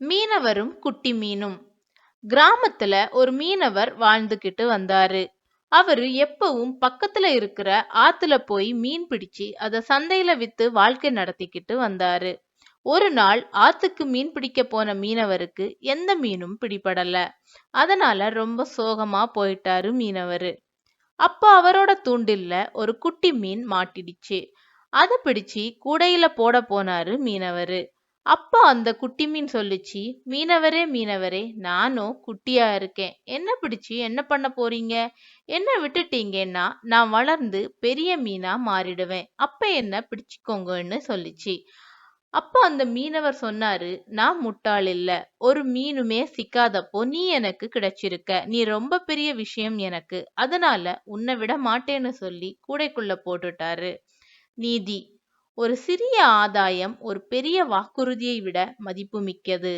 மீனவரும் குட்டி மீனும். கிராமத்துல ஒரு மீனவர் வாழ்ந்துகிட்டு வந்தாரு. அவரு எப்பவும் பக்கத்துல இருக்கிற ஆத்துல போய் மீன் பிடிச்சு அத சந்தையில வித்து வாழ்க்கை நடத்திக்கிட்டு வந்தாரு. ஒரு நாள் ஆத்துக்கு மீன் பிடிக்க போன மீனவருக்கு எந்த மீனும் பிடிபடல. அதனால ரொம்ப சோகமா போயிட்டாரு மீனவரு. அப்ப அவரோட தூண்டில்ல ஒரு குட்டி மீன் மாட்டிடுச்சு. அதை பிடிச்சு கூடையில போட போனாரு மீனவரு. அப்போ அந்த குட்டி மீன் சொல்லுச்சு மீனவரே மீனவரே நானும் குட்டியா இருக்கேன். என்ன பிடிச்சு? என்ன பண்ண போறீங்க? என்ன விட்டுட்டீங்கன்னா நான் வளர்ந்து பெரிய மீனா மாறிடுவேன். அப்ப என்ன பிடிச்சுக்கோங்கன்னு சொல்லிச்சு. அப்போ அந்த மீனவர் சொன்னாரு நான் முட்டாள் இல்ல. ஒரு மீனுமே சிக்காதப்போ நீ எனக்கு கிடைச்சிருக்க. நீ ரொம்ப பெரிய விஷயம் எனக்கு. அதனால உன்னை விட மாட்டேன்னு சொல்லி கூடைக்குள்ள போட்டுட்டாரு. நீதி. ஒரு சிறிய ஆதாயம் ஒரு பெரிய வாக்குறுதியை விட மதிப்புமிக்கது.